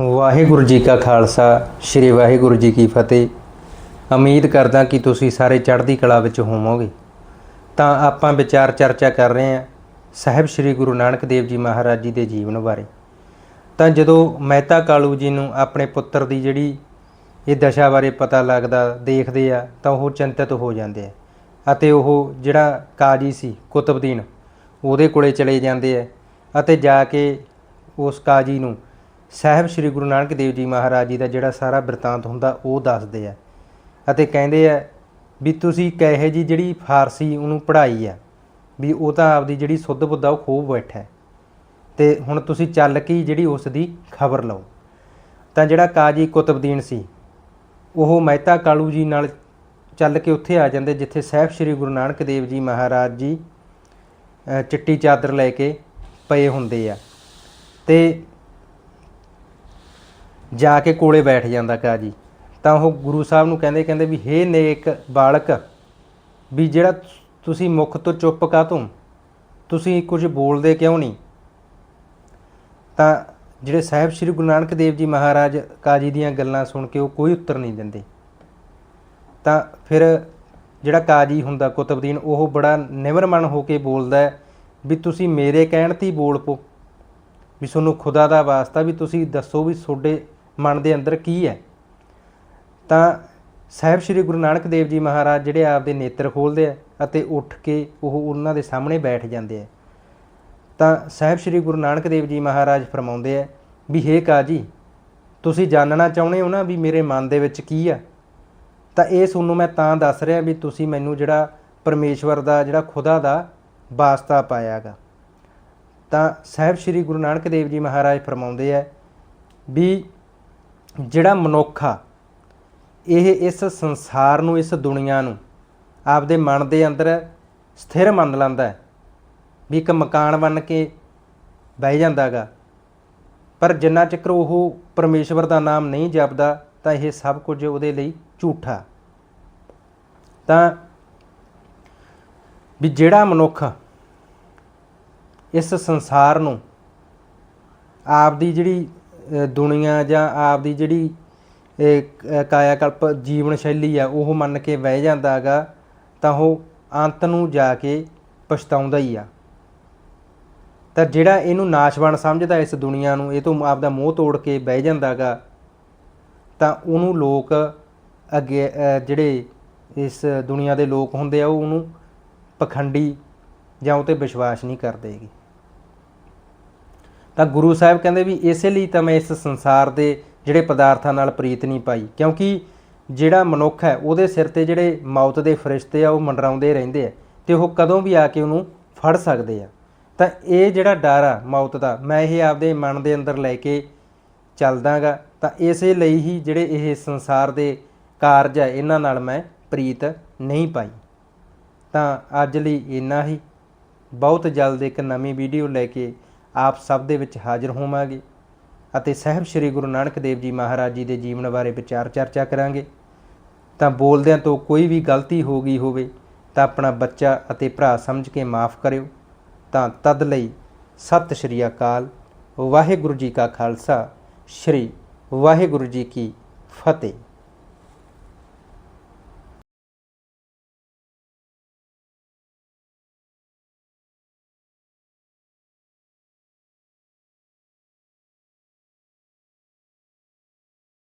ਵਾਹਿਗੁਰੂ ਜੀ ਕਾ ਖਾਲਸਾ, ਸ੍ਰੀ ਵਾਹਿਗੁਰੂ ਜੀ ਕੀ ਫਤਿਹ। ਉਮੀਦ ਕਰਦਾ ਕਿ ਤੁਸੀਂ ਸਾਰੇ ਚੜ੍ਹਦੀ ਕਲਾ ਵਿੱਚ ਹੋਵੋਗੇ। ਤਾਂ ਆਪਾਂ ਵਿਚਾਰ ਚਰਚਾ ਕਰ ਰਹੇ ਹਾਂ ਸਾਹਿਬ ਸ੍ਰੀ ਗੁਰੂ ਨਾਨਕ ਦੇਵ ਜੀ ਮਹਾਰਾਜ ਜੀ ਦੇ ਜੀਵਨ ਬਾਰੇ। ਤਾਂ ਜਦੋਂ ਮਹਿਤਾ ਕਾਲੂ ਜੀ ਨੂੰ ਆਪਣੇ ਪੁੱਤਰ ਦੀ ਜਿਹੜੀ ਇਹ ਦਸ਼ਾ ਬਾਰੇ ਪਤਾ ਲੱਗਦਾ, ਦੇਖਦੇ ਆ, ਤਾਂ ਉਹ ਚਿੰਤਤ ਹੋ ਜਾਂਦੇ ਆ। ਅਤੇ ਉਹ ਜਿਹੜਾ ਕਾਜੀ ਸੀ, ਕੁਤਬਦੀਨ, ਉਹਦੇ ਕੋਲੇ ਚਲੇ ਜਾਂਦੇ ਆ ਅਤੇ ਜਾ ਕੇ ਉਸ ਕਾਜੀ ਨੂੰ ਸਾਹਿਬ ਸ੍ਰੀ ਗੁਰੂ ਨਾਨਕ ਦੇਵ ਜੀ ਮਹਾਰਾਜ ਜੀ ਦਾ ਜਿਹੜਾ ਸਾਰਾ ਬਿਰਤਾਂਤ ਹੁੰਦਾ, ਉਹ ਦੱਸਦੇ ਆ। ਅਤੇ ਕਹਿੰਦੇ ਆ ਵੀ ਤੁਸੀਂ ਕਹੇ ਜੀ ਜਿਹੜੀ ਫਾਰਸੀ ਉਹਨੂੰ ਪੜ੍ਹਾਈ ਆ, ਵੀ ਉਹ ਤਾਂ ਆਪਦੀ ਜਿਹੜੀ ਸੁੱਧ ਬੁੱਧਾ ਉਹ ਖੋਬ ਬੈਠਾ ਹੈ। ਤੇ ਹੁਣ ਤੁਸੀਂ ਚੱਲ ਕੇ ਹੀ ਜਿਹੜੀ ਉਸ ਦੀ ਖਬਰ ਲਓ। ਤਾਂ ਜਿਹੜਾ ਕਾਜੀ ਕੁਤਬਦੀਨ ਸੀ, ਉਹ ਮਹਿਤਾ ਕਾਲੂ ਜੀ ਨਾਲ ਚੱਲ ਕੇ ਉੱਥੇ ਆ ਜਾਂਦੇ, ਜਿੱਥੇ ਸਾਹਿਬ ਸ੍ਰੀ ਗੁਰੂ ਨਾਨਕ ਦੇਵ ਜੀ ਮਹਾਰਾਜ ਜੀ ਚਿੱਟੀ ਚਾਦਰ ਲੈ ਕੇ ਪਏ ਹੁੰਦੇ ਆ। ਤੇ ਜਾ ਕੇ ਕੋਲੇ ਬੈਠ ਜਾਂਦਾ ਕਾਜੀ ਤਾਂ ਉਹ ਗੁਰੂ ਸਾਹਿਬ ਨੂੰ ਕਹਿੰਦੇ ਕਹਿੰਦੇ ਵੀ, ਹੇ ਨੇਕ ਬਾਲਕ, ਵੀ ਜਿਹੜਾ ਤੁਸੀਂ ਮੁਖ ਤੋਂ ਚੁੱਪ ਕਾਹਤੋਂ ਤੁਸੀਂ ਕੁਝ ਬੋਲਦੇ ਕਿਉਂ ਨਹੀਂ? ਤਾਂ ਜਿਹੜੇ ਸਾਹਿਬ ਸ੍ਰੀ ਗੁਰੂ ਨਾਨਕ ਦੇਵ ਜੀ ਮਹਾਰਾਜ ਕਾਜੀ ਦੀਆਂ ਗੱਲਾਂ ਸੁਣ ਕੇ ਉਹ ਕੋਈ ਉੱਤਰ ਨਹੀਂ ਦਿੰਦੇ। ਤਾਂ ਫਿਰ ਜਿਹੜਾ ਕਾਜੀ ਹੁੰਦਾ ਕੁਤਬਦੀਨ, ਉਹ ਬੜਾ ਨਿਮਰਮਨ ਹੋ ਕੇ ਬੋਲਦਾ ਹੈ ਵੀ ਤੁਸੀਂ ਮੇਰੇ ਕਹਿਣ ਤੇ ਹੀ ਬੋਲ ਪੋ, ਵੀ ਤੁਹਾਨੂੰ ਖੁਦਾ ਦਾ ਵਾਸਤਾ ਵੀ ਤੁਸੀਂ ਦੱਸੋ ਵੀ ਤੁਹਾਡੇ ਮਨ ਦੇ ਅੰਦਰ ਕੀ ਹੈ? ਤਾਂ ਸਾਹਿਬ ਸ੍ਰੀ ਗੁਰੂ ਨਾਨਕ ਦੇਵ ਜੀ ਮਹਾਰਾਜ ਜਿਹੜੇ ਆਪਦੇ ਨੇਤਰ ਖੋਲਦੇ ਆ ਅਤੇ ਉੱਠ ਕੇ ਉਹ ਉਹਨਾਂ ਦੇ ਸਾਹਮਣੇ ਬੈਠ ਜਾਂਦੇ ਆ। ਤਾਂ ਸਾਹਿਬ ਸ੍ਰੀ ਗੁਰੂ ਨਾਨਕ ਦੇਵ ਜੀ ਮਹਾਰਾਜ ਫਰਮਾਉਂਦੇ ਆ ਵੀ, ਹੇ ਕਾਜੀ, ਤੁਸੀਂ ਜਾਣਨਾ ਚਾਹੁੰਦੇ ਹੋ ਨਾ ਵੀ ਮੇਰੇ ਮਨ ਦੇ ਵਿੱਚ ਕੀ ਆ? ਤਾਂ ਇਹ ਤੁਹਾਨੂੰ ਮੈਂ ਤਾਂ ਦੱਸ ਰਿਹਾ ਵੀ ਤੁਸੀਂ ਮੈਨੂੰ ਜਿਹੜਾ ਪਰਮੇਸ਼ਵਰ ਦਾ, ਜਿਹੜਾ ਖੁਦਾ ਦਾ ਵਾਸਤਾ ਪਾਇਆਗਾ ਤਾਂ ਸਾਹਿਬ ਸ੍ਰੀ ਗੁਰੂ ਨਾਨਕ ਦੇਵ ਜੀ ਮਹਾਰਾਜ ਫਰਮਾਉਂਦੇ ਆ ਵੀ ਜਿਹੜਾ ਮਨੁੱਖ ਆ, ਇਹ ਇਸ ਸੰਸਾਰ ਨੂੰ, ਇਸ ਦੁਨੀਆ ਨੂੰ ਆਪਦੇ ਮਨ ਦੇ ਅੰਦਰ ਸਥਿਰ ਮੰਨ ਲੈਂਦਾ ਵੀ ਇੱਕ ਮਕਾਨ ਬਣ ਕੇ ਬਹਿ ਜਾਂਦਾਗਾ ਪਰ ਜਿੰਨਾ ਚਿਰ ਉਹ ਪਰਮੇਸ਼ਵਰ ਦਾ ਨਾਮ ਨਹੀਂ ਜਪਦਾ, ਤਾਂ ਇਹ ਸਭ ਕੁਝ ਉਹਦੇ ਲਈ ਝੂਠਾ। ਤਾਂ ਵੀ ਜਿਹੜਾ ਮਨੁੱਖ ਇਸ ਸੰਸਾਰ ਨੂੰ ਆਪਦੀ ਜਿਹੜੀ ਦੁਨੀਆ ਜਾਂ ਆਪਦੀ ਜਿਹੜੀ, ਇਹ ਕਾਇਆ ਕਲਪ ਜੀਵਨ ਸ਼ੈਲੀ ਆ, ਉਹ ਮੰਨ ਕੇ ਬਹਿ ਜਾਂਦਾ ਜਾਂਦਾਗਾ ਤਾਂ ਉਹ ਅੰਤ ਨੂੰ ਜਾ ਕੇ ਪਛਤਾਉਂਦਾ ਹੀ ਆ। ਤਾਂ ਜਿਹੜਾ ਇਹਨੂੰ ਨਾਸ਼ਵਾਨ ਸਮਝਦਾ ਇਸ ਦੁਨੀਆ ਨੂੰ, ਇਹ ਤੋਂ ਆਪਦਾ ਮੋਹ ਤੋੜ ਕੇ ਬਹਿ ਜਾਂਦਾਗਾ ਤਾਂ ਉਹਨੂੰ ਲੋਕ ਅੱਗੇ ਜਿਹੜੇ ਇਸ ਦੁਨੀਆ ਦੇ ਲੋਕ ਹੁੰਦੇ ਆ, ਉਹ ਉਹਨੂੰ ਪਖੰਡੀ ਜਾਂ ਉਹ ਤੇ ਵਿਸ਼ਵਾਸ ਨਹੀਂ ਕਰਦੇਗੇ ਤਾਂ ਗੁਰੂ ਸਾਹਿਬ ਕਹਿੰਦੇ ਵੀ ਇਸੇ ਲਈ ਤਾਂ ਮੈਂ ਇਸ ਸੰਸਾਰ ਦੇ ਜਿਹੜੇ ਪਦਾਰਥਾਂ ਨਾਲ ਪ੍ਰੀਤ ਨਹੀਂ ਪਾਈ, ਕਿਉਂਕਿ ਜਿਹੜਾ ਮਨੁੱਖ ਹੈ, ਉਹਦੇ ਸਿਰ ਤੇ ਜਿਹੜੇ ਮੌਤ ਦੇ ਫਰਿਸ਼ਤੇ ਆ, ਉਹ ਮੰਡਰਾਉਂਦੇ ਰਹਿੰਦੇ ਆ ਤੇ ਉਹ ਕਦੋਂ ਵੀ ਆ ਕੇ ਉਹਨੂੰ ਫੜ ਸਕਦੇ ਆ। ਤਾਂ ਇਹ ਜਿਹੜਾ ਡਰ ਆ ਮੌਤ ਦਾ, ਮੈਂ ਇਹ ਆਪਦੇ ਮਨ ਦੇ ਅੰਦਰ ਲੈ ਕੇ ਚੱਲਦਾਗਾ। ਤਾਂ ਇਸੇ ਲਈ ਹੀ ਜਿਹੜੇ ਇਹ ਸੰਸਾਰ ਦੇ ਕਾਰਜ ਹੈ ਇਹਨਾਂ ਨਾਲ ਮੈਂ ਪ੍ਰੀਤ ਨਹੀਂ ਪਾਈ। ਤਾਂ ਅੱਜ ਲਈ ਇੰਨਾ ਹੀ। ਬਹੁਤ ਜਲਦ ਇੱਕ ਨਵੀਂ ਵੀਡੀਓ ਲੈ ਕੇ ਆਪ ਸਭ ਦੇ ਵਿੱਚ ਹਾਜ਼ਰ ਹੋਵਾਂਗੇ ਅਤੇ ਸਾਹਿਬ ਸ੍ਰੀ ਗੁਰੂ ਨਾਨਕ ਦੇਵ ਜੀ ਮਹਾਰਾਜ ਜੀ ਦੇ ਜੀਵਨ ਬਾਰੇ ਵਿਚਾਰ ਚਰਚਾ ਕਰਾਂਗੇ। ਤਾਂ ਬੋਲਦਿਆਂ ਤੋਂ ਕੋਈ ਵੀ ਗਲਤੀ ਹੋ ਗਈ ਹੋਵੇ ਤਾਂ ਆਪਣਾ ਬੱਚਾ ਅਤੇ ਭਰਾ ਸਮਝ ਕੇ ਮਾਫ ਕਰਿਓ। ਤਾਂ ਤਦ ਲਈ ਸਤਿ ਸ਼੍ਰੀ ਅਕਾਲ। ਵਾਹਿਗੁਰੂ ਜੀ ਕਾ ਖਾਲਸਾ। ਸ਼੍ਰੀ ਵਾਹਿਗੁਰੂ ਜੀ ਕੀ ਫਤਿਹ।